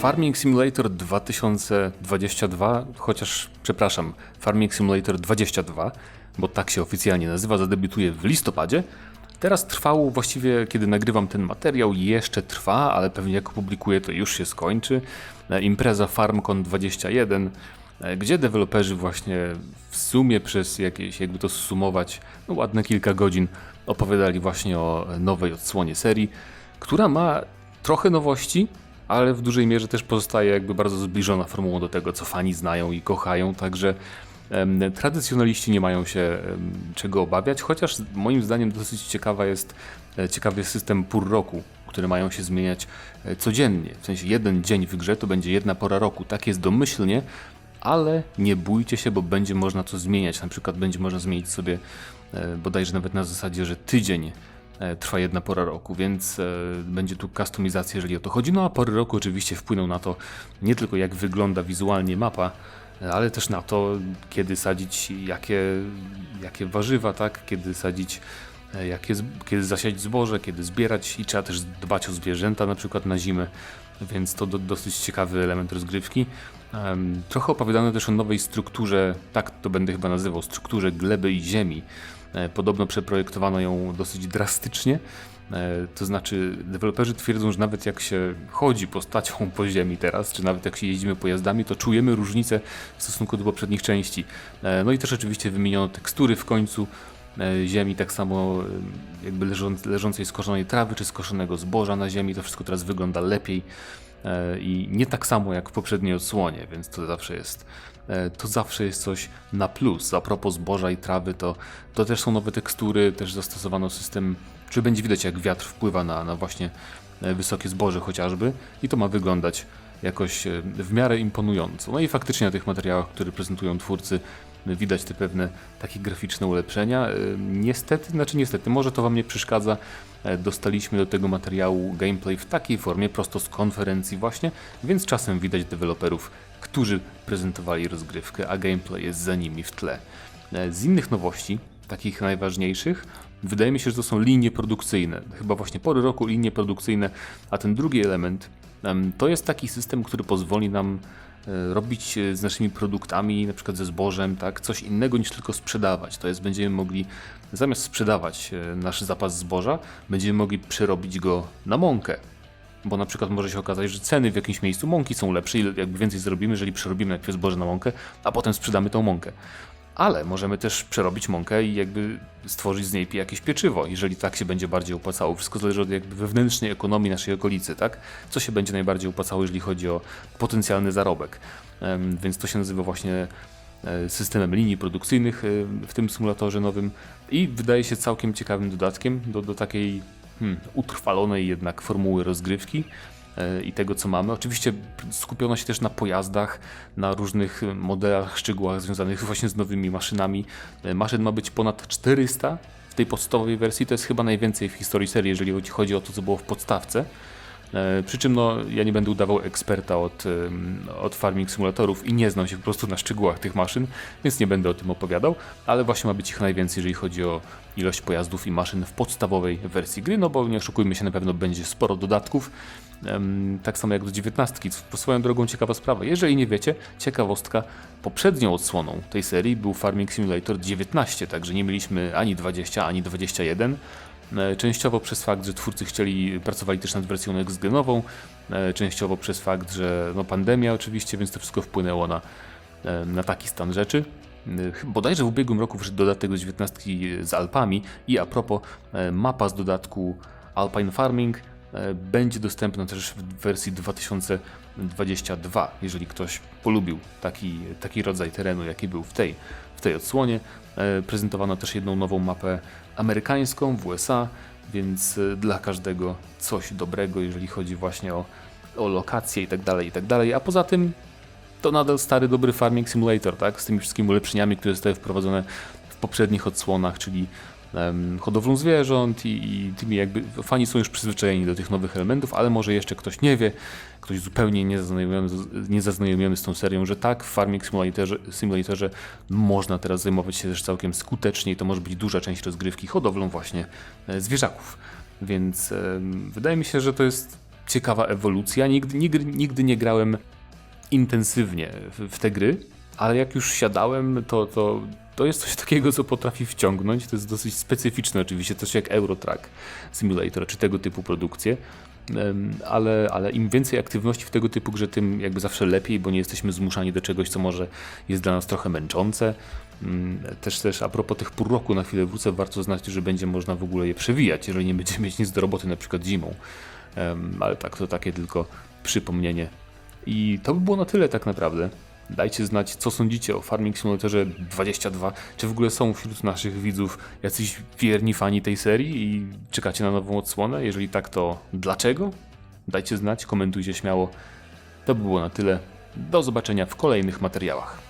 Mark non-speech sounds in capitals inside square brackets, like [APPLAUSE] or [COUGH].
Farming Simulator 2022, chociaż przepraszam, Farming Simulator 22, bo tak się oficjalnie nazywa, zadebiutuje w listopadzie. Teraz trwało, właściwie kiedy nagrywam ten materiał, jeszcze trwa, ale pewnie jak opublikuję to już się skończy. E, Impreza FarmCon 21, e, gdzie deweloperzy właśnie w sumie przez jakieś, jakby to sumować, no ładne kilka godzin opowiadali właśnie o nowej odsłonie serii, która ma trochę nowości, ale w dużej mierze też pozostaje jakby bardzo zbliżona formułą do tego, co fani znają i kochają, także tradycjonaliści nie mają się czego obawiać, chociaż moim zdaniem dosyć ciekawa jest, e, ciekawy jest system pór roku, które mają się zmieniać e, codziennie. W sensie jeden dzień w grze to będzie jedna pora roku. Tak jest domyślnie, ale nie bójcie się, bo będzie można to zmieniać. Na przykład będzie można zmienić sobie e, bodajże nawet na zasadzie, że tydzień trwa jedna pora roku, więc e, będzie tu kustomizacja, jeżeli o to chodzi. No a pory roku oczywiście wpłyną na to nie tylko jak wygląda wizualnie mapa, e, ale też na to, kiedy sadzić jakie, jakie warzywa, tak? Kiedy sadzić e, jakie, z- kiedy zasiać zboże, kiedy zbierać i trzeba też dbać o zwierzęta na przykład na zimę, więc to do, dosyć ciekawy element rozgrywki. Em, trochę opowiadano też o nowej strukturze, tak to będę chyba nazywał, strukturze gleby i ziemi. E, Podobno przeprojektowano ją dosyć drastycznie. E, To znaczy, deweloperzy twierdzą, że nawet jak się chodzi postacią [LAUGHS] po ziemi teraz, czy nawet jak się jeździmy pojazdami, to czujemy różnicę w stosunku do poprzednich części. E, No i też oczywiście wymieniono tekstury w końcu ziemi, tak samo e, jakby leżąc, leżącej skoszonej trawy, czy skoszonego zboża na ziemi. To wszystko teraz wygląda lepiej e, i nie tak samo jak w poprzedniej odsłonie, więc to zawsze jest e, to zawsze jest coś na plus. A propos zboża i trawy, to, to też są nowe tekstury, też zastosowano system, czy będzie widać jak wiatr wpływa na, na właśnie e, wysokie zboże chociażby i to ma wyglądać jakoś e, w miarę imponująco. No i faktycznie na tych materiałach, które prezentują twórcy, widać te pewne takie graficzne ulepszenia. E, Niestety, znaczy niestety, może to Wam nie przeszkadza. E, Dostaliśmy do tego materiału gameplay w takiej formie, prosto z konferencji właśnie, więc czasem widać deweloperów, którzy prezentowali rozgrywkę, a gameplay jest za nimi w tle. E, Z innych nowości, takich najważniejszych, wydaje mi się, że to są linie produkcyjne. Chyba właśnie pory roku linie produkcyjne, a ten drugi element em, to jest taki system, który pozwoli nam robić e, z naszymi produktami, na przykład ze zbożem, tak, coś innego niż tylko sprzedawać. To jest, będziemy mogli zamiast sprzedawać e, nasz zapas zboża, będziemy mogli przerobić go na mąkę. Bo na przykład może się okazać, że ceny w jakimś miejscu mąki są lepsze i jakby więcej zrobimy, jeżeli przerobimy najpierw zboże na mąkę, a potem sprzedamy tą mąkę. Ale możemy też przerobić mąkę i jakby stworzyć z niej jakieś pieczywo, jeżeli tak się będzie bardziej opłacało. Wszystko zależy od jakby wewnętrznej ekonomii naszej okolicy, tak? Co się będzie najbardziej opłacało, jeżeli chodzi o potencjalny zarobek. Więc to się nazywa właśnie e, systemem linii produkcyjnych e, w tym symulatorze nowym i wydaje się całkiem ciekawym dodatkiem do, do takiej hmm, utrwalonej jednak formuły rozgrywki i tego, co mamy. Oczywiście skupiono się też na pojazdach, na różnych e, modelach, szczegółach związanych właśnie z nowymi maszynami. E, Maszyn ma być ponad 400 w tej podstawowej wersji. To jest chyba najwięcej w historii serii, jeżeli chodzi o to, co było w podstawce. E, Przy czym no, ja nie będę udawał eksperta od, od farming symulatorów i nie znam się po prostu na szczegółach tych maszyn, więc nie będę o tym opowiadał, ale właśnie ma być ich najwięcej, jeżeli chodzi o ilość pojazdów i maszyn w podstawowej wersji gry, no bo nie oszukujmy się, na pewno będzie sporo dodatków, tak samo jak do 19. Co Swoją drogą ciekawa sprawa, jeżeli nie wiecie, ciekawostka, poprzednią odsłoną tej serii był Farming Simulator 19, także nie mieliśmy ani 20, ani 21, E, Częściowo przez fakt, że twórcy chcieli, pracowali też nad wersją next-genową, e, częściowo przez fakt, że no pandemia oczywiście, więc to wszystko wpłynęło na, e, na taki stan rzeczy. E, Bodajże w ubiegłym roku wyszedł dodatek do 19 z Alpami i a propos, e, mapa z dodatku Alpine Farming e, będzie dostępna też w wersji 2022, jeżeli ktoś polubił taki, taki rodzaj terenu, jaki był w tej, w tej odsłonie. E, Prezentowano też jedną nową mapę amerykańską w USA, więc e, dla każdego coś dobrego, jeżeli chodzi właśnie o, o lokacje i tak dalej, i tak. A poza tym to nadal stary, dobry Farming Simulator, tak? Z tymi wszystkimi ulepszeniami, które zostały wprowadzone w poprzednich odsłonach, czyli hodowlą zwierząt i, i tymi jakby fani są już przyzwyczajeni do tych nowych elementów, ale może jeszcze ktoś nie wie, ktoś zupełnie niezaznajomiony, z- tą serią, że tak, w Farming Simulatorze, Simulatorze można teraz zajmować się też całkiem skutecznie i to może być duża część rozgrywki hodowlą właśnie e, zwierzaków. Więc wydaje mi się, że to jest ciekawa ewolucja. Nigdy, nigdy, nigdy nie grałem intensywnie w, w te gry, ale jak już siadałem, to, to, to jest coś takiego, co potrafi wciągnąć. To jest dosyć specyficzne oczywiście, coś jak Eurotrack Simulator, czy tego typu produkcje. Ale, ale im więcej aktywności w tego typu grze, tym jakby zawsze lepiej, bo nie jesteśmy zmuszani do czegoś, co może jest dla nas trochę męczące. Mm, Też też a propos tych pół roku, na chwilę wrócę, warto znać, że będzie można w ogóle je przewijać, jeżeli nie będziemy mieć nic do roboty, na przykład zimą. Ale tak, to takie tylko przypomnienie. I to by było na tyle tak naprawdę. Dajcie znać, co sądzicie o Farming Simulatorze 22. Czy w ogóle są wśród naszych widzów jacyś wierni fani tej serii i czekacie na nową odsłonę? Jeżeli tak, to dlaczego? Dajcie znać, komentujcie śmiało. To by było na tyle. Do zobaczenia w kolejnych materiałach.